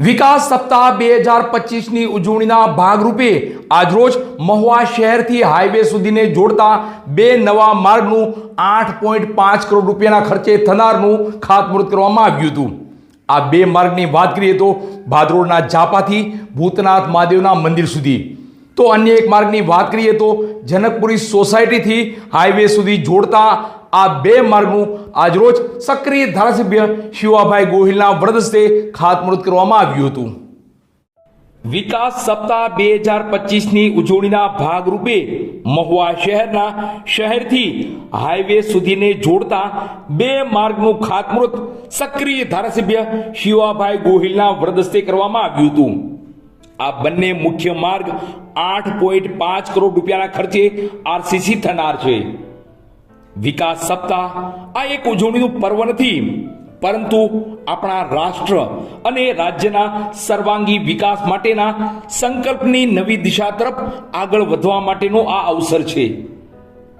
વિકાસ સપ્તાહ બે હજાર પચીસની ઉજવણીના ભાગરૂપે આજરોજ મહુવા શહેરથી હાઈવે સુધીને જોડતા બે નવા માર્ગનું આઠ પોઈન્ટ પાંચ કરોડ રૂપિયાના ખર્ચે થનારનું ખાતમુહૂર્ત કરવામાં આવ્યું હતું. આ બે માર્ગની વાત કરીએ તો ભાદરોડના ઝાપાથી ભૂતનાથ મહાદેવના મંદિર સુધી. તો અન્ય એક માર્ગની વાત કરીએ તો જનકપુરી સોસાયટીથી હાઈવે સુધી જોડતા આ બે માર્ગનું આજરોજ સક્રિય ધારાસભ્ય શિવાભાઈ ગોહિલના વરદસ્તે ખાતમુહૂર્ત કરવામાં આવ્યું હતું. વિકાસ સપ્તાહ બે હજાર પચીસની ઉજવણીના ભાગરૂપે મહુવા શહેરના શહેરથી હાઈવે સુધીને જોડતા બે માર્ગનું ખાતમુહૂર્ત સક્રિય ધારાસભ્ય શિવાભાઈ ગોહિલના વરદસ્તે કરવામાં આવ્યું હતું. આ બંને મુખ્ય માર્ગ આઠ પોઈન્ટ પાંચ કરોડ રૂપિયાના ખર્ચે આરસીસી થનાર છે. વિકાસ સપ્તાહ. આ એક ઉજવણીનું પર્વ નથી, પરંતુ આપણા રાષ્ટ્ર અને રાજ્યના સર્વાંગી વિકાસ માટેના સંકલ્પની નવી દિશા તરફ આગળ વધવા માટેનો આ અવસર છે.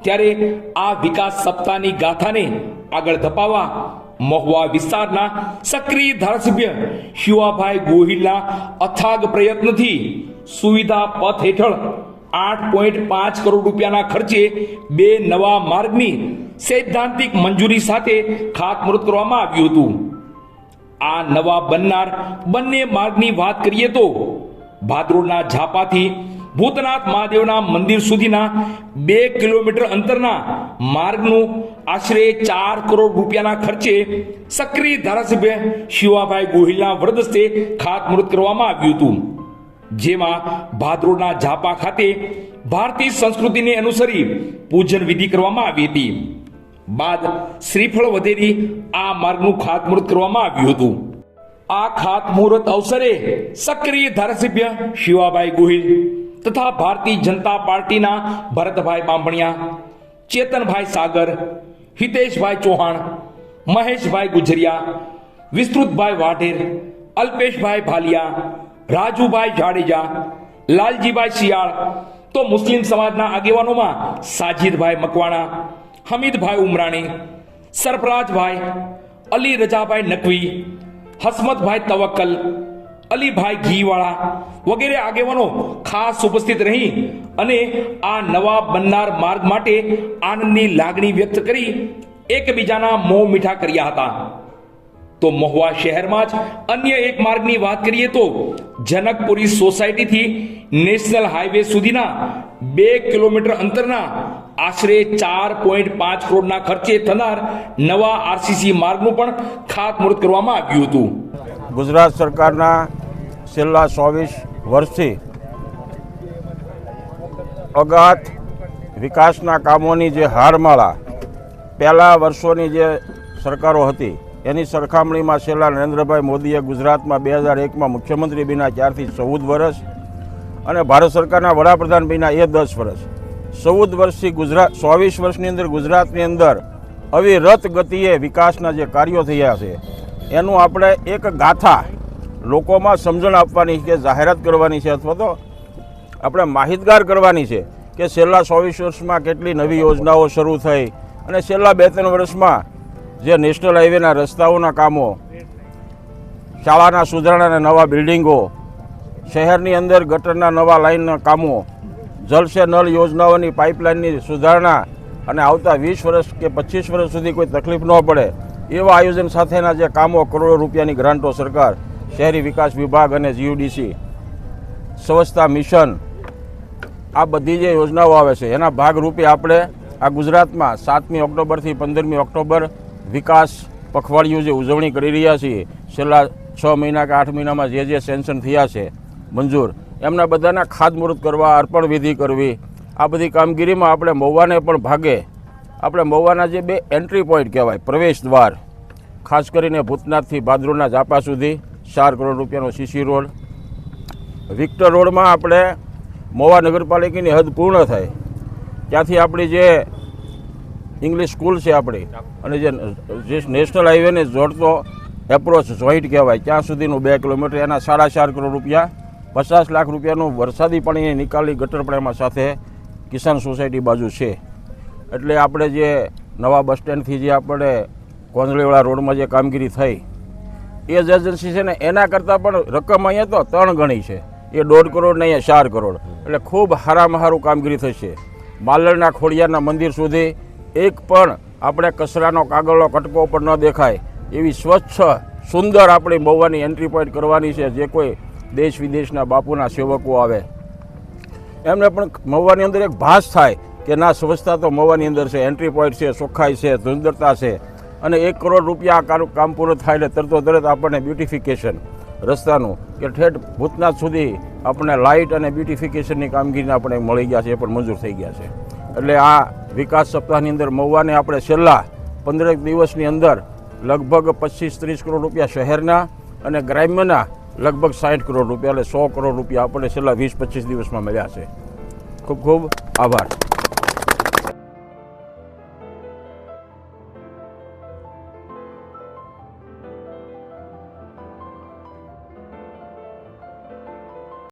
ત્યારે આ વિકાસ સપ્તાહની ગાથાને આગળ ધપાવવા મહુવા વિસ્તારના સક્રિય ધારાસભ્ય શિવાભાઈ ગોહિલના અથાગ પ્રયત્નથી સુવિધા પથ હેઠળ આઠ પોઈન્ટ પાંચ કરોડ રૂપિયાના ખર્ચે બે નવા માર્ગની સૈદ્ધાંતિક મંજૂરી સાથે ખાતમુહૂર્ત કરવામાં આવ્યું હતું. આ નવા બનનાર બંને માર્ગની વાત કરીએ તો ભાદરોડના ઝાપાથી ભૂતનાથ મહાદેવના મંદિર સુધીના બે કિલોમીટર અંતરના માર્ગનું આશરે ચાર કરોડ રૂપિયાના ખર્ચે સક્રિય ધારાસભ્ય શિવાભાઈ ગોહિલના વરદસ્તે ખાતમુહૂર્ત કરવામાં આવ્યું હતું. જેમાં ભાદરોડના ઝાપા ખાતે ભારતીય સંસ્કૃતિને અનુસરી પૂજન વિધિ કરવામાં આવી હતી. બાદ શ્રીફળ વધેરી આ માર્ગનું ખાતમુહૂર્ત કરવામાં આવ્યું હતું. આ ખાતમુહૂર્ત અવસરે સક્રિય ધારાસભ્ય શિવાભાઈ ગોહિલ તથા ભારતીય જનતા પાર્ટીના ભરતભાઈ બાંભણિયા, ચેતનભાઈ સાગર, હિતેશભાઈ ચૌહાણ, મહેશભાઈ ગુજરિયા, વિસ્તૃતભાઈ વાઢેર, અલ્પેશભાઈ ભાલિયા રાજુભાઈ જાડેજા, લાલજીભાઈ શિયાળ, તો મુસ્લિમ સમાજના આગેવાનોમાં સાજીદભાઈ મકવાણા, હમીદભાઈ ઉમરાણી, સરફરાજભાઈ, અલી રજાભાઈ નકવી, હસમતભાઈ તવક્કલ, અલીભાઈ ઘીવાળા વગેરે આગેવાનો ખાસ ઉપસ્થિત રહી અને આ નવા બનનાર માર્ગ માટે આનંદની લાગણી વ્યક્ત કરી એકબીજાના મોં મીઠા કર્યા હતા. તો મહુવા શહેરમાં જ અન્ય એક માર્ગની વાત કરીએ તો જનકપુરી સોસાયટીથી નેશનલ હાઈવે સુધીના બે કિલોમીટર અંતરના આશરે ચાર પોઈન્ટ પાંચ કરોડના ખર્ચે થનાર નવા આરસીસી માર્ગનું પણ ખાતમુહૂર્ત કરવામાં આવ્યું હતું. ગુજરાત સરકારના છેલ્લા ચોવીસ વર્ષથી અગાધ વિકાસના કામોની જે હારમાળા પહેલાં વર્ષોની જે સરકારો હતી એની સરખામણીમાં છેલ્લા નરેન્દ્રભાઈ મોદીએ ગુજરાતમાં બે હજાર એકમાં મુખ્યમંત્રી બીના ત્યારથી ચૌદ વર્ષ અને ભારત સરકારના વડાપ્રધાન બીના એ દસ વર્ષ. ચૌદ વર્ષથી ગુજરાત, ચોવીસ વર્ષની અંદર ગુજરાતની અંદર અવિરત ગતિએ વિકાસના જે કાર્યો થયા છે, એનું આપણે એક ગાથા લોકોમાં સમજણ આપવાની કે જાહેરાત કરવાની છે અથવા તો આપણે માહિતગાર કરવાની છે કે છેલ્લા ચોવીસ વર્ષમાં કેટલી નવી યોજનાઓ શરૂ થઈ અને છેલ્લા બે ત્રણ વર્ષમાં જે નેશનલ હાઈવેના રસ્તાઓના કામો, શાળાના સુધારણાના નવા બિલ્ડિંગો, શહેરની અંદર ગટરના નવા લાઇનના કામો, જલસે નળ યોજનાઓની પાઇપલાઇનની સુધારણા અને આવતા વીસ વર્ષ કે પચીસ વર્ષ સુધી કોઈ તકલીફ ન પડે, એવા આયોજન સાથેના જે કામો કરોડો રૂપિયાની ગ્રાન્ટો સરકાર, શહેરી વિકાસ વિભાગ અને જીયુડીસી, સ્વચ્છતા મિશન, આ બધી જે યોજનાઓ આવે છે, એના ભાગરૂપે આપણે આ ગુજરાતમાં સાતમી ઓક્ટોબરથી પંદરમી ઓક્ટોબર વિકાસ પખવાડિયું જે ઉજવણી કરી રહ્યા છીએ, છેલ્લા છ મહિના કે આઠ મહિનામાં જે જે સેન્શન થયા છે, મંજૂર, એમના બધાના ખાતમુહૂર્ત કરવા અર્પણ વિધિ કરવી, આ બધી કામગીરીમાં આપણે મહુવાને પણ ભાગે. આપણે મહુવાના જે બે એન્ટ્રી પોઈન્ટ કહેવાય, પ્રવેશ દ્વાર, ખાસ કરીને ભૂતનાથથી ભાદરોના ઝાપા સુધી, ચાર કરોડ રૂપિયાનો સીસી રોડ. વિક્ટર રોડમાં આપણે મહુવા નગરપાલિકાની હદ પૂર્ણ થાય. ત્યાંથી આપણી જે ઇંગ્લિશ સ્કૂલ છે આપણી. અને જે જે નેશનલ હાઈવેને જોડતો એપ્રોચ જોઈન્ટ કહેવાય. ત્યાં સુધીનું બે કિલોમીટર એના સાડા ચાર કરોડ રૂપિયા, પચાસ લાખ રૂપિયાનું વરસાદી પાણી નિકાલી ગટર પ્રેમા સાથે કિસાન સોસાયટી બાજુ છે. એટલે આપણે જે નવા બસ સ્ટેન્ડથી જે આપણે કોંજળીવાળા રોડમાં જે કામગીરી થઈ, એ જ એજન્સી છે ને, એના કરતાં પણ રકમ અહીંયા તો ત્રણ ગણી છે. એ દોઢ કરોડ ને અહીંયા ચાર કરોડ. એટલે ખૂબ હારામાં સારું કામગીરી થશે. માલણના ખોડિયારના મંદિર સુધી એક પણ આપણે કચરાનો કાગળનો કટકો પણ ન દેખાય. એવી સ્વચ્છ, સુંદર આપણી મહુવાની એન્ટ્રી પોઈન્ટ કરવાની છે જે કોઈ દેશ વિદેશના બાપુના સેવકો આવે. એમને પણ મહુવાની અંદર એક ભાસ થાય કે ના, સ્વચ્છતા તો મહુવાની અંદર છે એન્ટ્રી પોઈન્ટ છે, ચોખ્ખાઈ છે, સુંદરતા છે. અને એક કરોડ રૂપિયા આ કામ- પૂરું થાય એટલે તરતો તરત આપણને બ્યુટિફિકેશન રસ્તાનું કે ઠેઠ ભૂતનાથ સુધી આપણને લાઇટ અને બ્યુટિફિકેશનની કામગીરીને આપણે મળી ગયા છે, એ પણ મંજૂર થઈ ગયા છે. એટલે આ વિકાસ સપ્તાહની અંદર મહુવાને આપણે છેલ્લા પંદરેક દિવસની અંદર લગભગ પચીસ ત્રીસ કરોડ રૂપિયા શહેરના અને ગ્રામ્યના લગભગ સાઠ કરોડ રૂપિયા એટલે સો કરોડ રૂપિયા આપણને છેલ્લા વીસ પચીસ દિવસમાં મળ્યા છે. ખૂબ ખૂબ આભાર.